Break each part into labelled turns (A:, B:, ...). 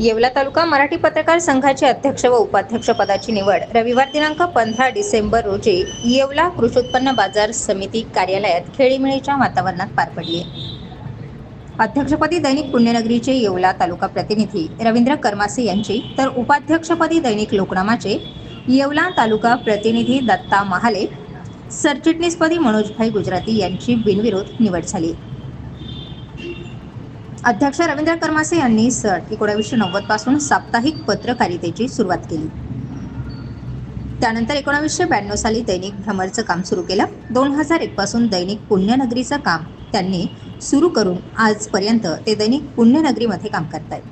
A: येवला तालुका मराठी पत्रकार संघाचे अध्यक्ष व उपाध्यक्ष पदाची निवड रविवार दिनांक पंधरा डिसेंबर रोजी येवला कृषी उत्पन्न बाजार समिती कार्यालयात खेळीमेळीच्या वातावरणात पार पडली. अध्यक्षपदी दैनिक पुण्यनगरीचे येवला तालुका प्रतिनिधी रवींद्र कर्मासे यांची तर उपाध्यक्षपदी दैनिक लोकनामाचे येवला तालुका प्रतिनिधी दत्ता महाले सरचिटणीसपदी मनोजभाई गुजराती यांची बिनविरोध निवड झाली. अध्यक्ष रवींद्र करमासे यांनी सन एकोणावीसशे नव्वदपासून साप्ताहिक पत्रकारितेची सुरुवात केली. त्यानंतर एकोणावीसशे ब्याण्णव साली दैनिक भ्रमरचं काम सुरू केलं. दोन हजार एक पासून दैनिक पुण्यनगरीचं काम त्यांनी सुरू करून आजपर्यंत ते दैनिक पुण्यनगरीमध्ये काम करतायत.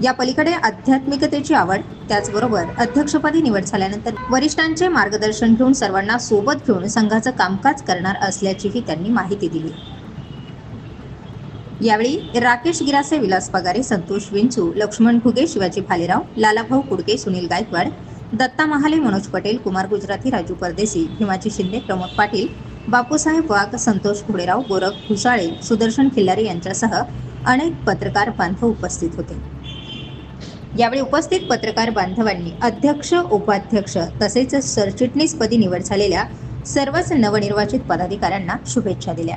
A: या पलीकडे आध्यात्मिकतेची आवड त्याचबरोबर अध्यक्षपदी निवड झाल्यानंतर वरिष्ठांचे मार्गदर्शन घेऊन सर्वांना सोबत घेऊन संघाचं कामकाज करणार असल्याचीही त्यांनी माहिती दिली. यावेळी राकेश गिरासे विलास पगारे संतोष विंचू लक्ष्मण घुगे शिवाजी भालेराव लालाभाऊ कुडके सुनील गायकवाड दत्ता महाले मनोज पटेल कुमार गुजराती राजू परदेशी हिमाची शिंदे प्रमोद पाटील बापूसाहेब वाघ संतोष घोडेराव गोरख घुसाळे सुदर्शन खिल्लारे यांच्यासह अनेक पत्रकार बांधव उपस्थित होते. यावेळी उपस्थित पत्रकार बांधवांनी अध्यक्ष उपाध्यक्ष तसेच सरचिटणीसपदी निवड झालेल्या सर्वच नवनिर्वाचित पदाधिकाऱ्यांना शुभेच्छा दिल्या.